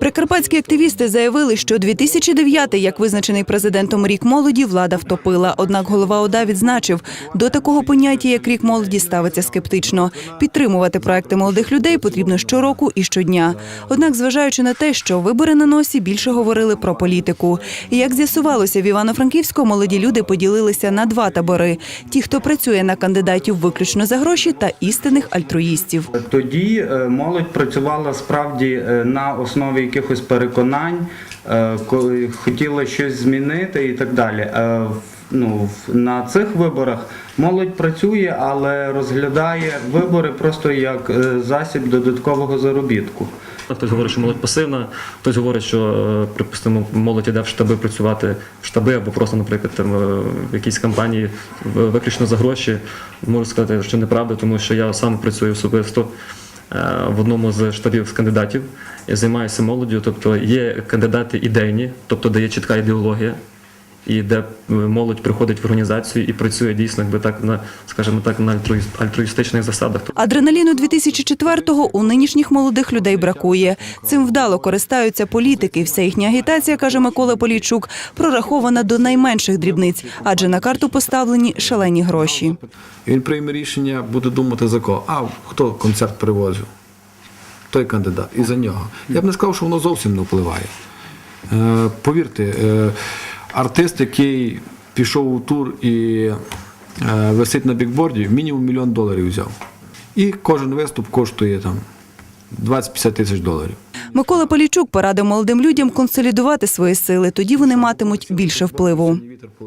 Прикарпатські активісти заявили, що 2009, як визначений президентом рік молоді, влада втопила. Однак голова ОДА відзначив, до такого поняття, як рік молоді, ставиться скептично. Підтримувати проекти молодих людей потрібно щороку і щодня. Однак, зважаючи на те, що вибори на носі більше говорили про політику. І як з'ясувалося, в Івано-Франківську молоді люди поділилися на два табори: ті, хто працює на кандидатів виключно за гроші, та істинних альтруїстів. Тоді е, молодь працювала справді е, основі якихось переконань, е, коли хотіла щось змінити і так далі. Е, Ну, на цих виборах молодь працює, але розглядає вибори просто як е, засіб додаткового заробітку. Хтось говорить, що молодь пасивна, хтось говорить, що, припустимо, молодь іде в штаби працювати в штаби або просто, наприклад, там, в якійсь компанії виключно за гроші. Можу сказати, що неправда, тому що я сам працюю особисто в одному з штабів з кандидатів. Займаюся молоддю, тобто є кандидати ідейні, тобто де є чітка ідеологія. І де е, молодь приходить в організацію і працює дійсно, якби так на, скажімо так, на альтруїст- альтруїстичних засадах. Адреналіну 2004-го у нинішніх молодих людей бракує. Цим вдало користаються політики. Вся їхня агітація, каже Микола Полійчук, прорахована до найменших дрібниць, адже на карту поставлені шалені гроші. Він прийме рішення, буде думати за кого. А хто концерт привозив? Той кандидат. І за нього. Я б не сказав, що воно зовсім не впливає. Е, повірте, е, артист, який пішов у тур і е, висить на бікборді, мінімум мільйон доларів взяв. І кожен виступ коштує там 20-50 тисяч доларів. Микола Полічук порадив молодим людям консолідувати свої сили. Тоді вони матимуть більше впливу.